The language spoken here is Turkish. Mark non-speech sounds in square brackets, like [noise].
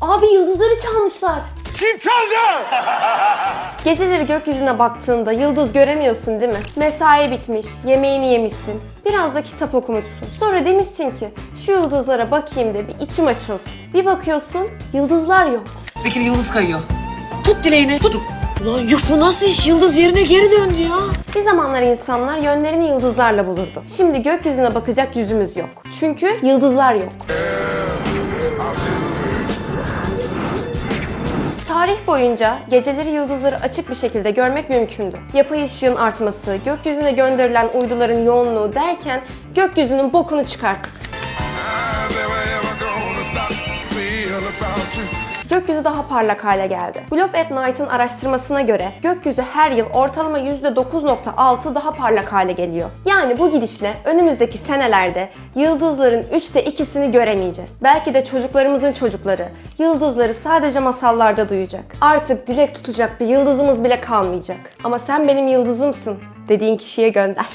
Abi yıldızları çalmışlar. Kim çaldı? [laughs] Geceleri gökyüzüne baktığında yıldız göremiyorsun değil mi? Mesai bitmiş, yemeğini yemişsin, biraz da kitap okumuşsun. Sonra demişsin ki şu yıldızlara bakayım da bir içim açılsın. Bir bakıyorsun yıldızlar yok. Bekir yıldız kayıyor. Tut dileğini. Tut. Ulan yuh bu nasıl iş? Yıldız yerine geri döndü ya. Bir zamanlar insanlar yönlerini yıldızlarla bulurdu. Şimdi gökyüzüne bakacak yüzümüz yok. Çünkü yıldızlar yok. Tarih boyunca geceleri yıldızları açık bir şekilde görmek mümkündü. Yapay ışığın artması, gökyüzüne gönderilen uyduların yoğunluğu derken gökyüzünün bokunu çıkarttık. Gökyüzü daha parlak hale geldi. Globe at Night'ın araştırmasına göre gökyüzü her yıl ortalama %9.6 daha parlak hale geliyor. Yani bu gidişle önümüzdeki senelerde yıldızların 3'te 2'sini göremeyeceğiz. Belki de çocuklarımızın çocukları yıldızları sadece masallarda duyacak. Artık dilek tutacak bir yıldızımız bile kalmayacak. Ama sen benim yıldızımsın dediğin kişiye gönder.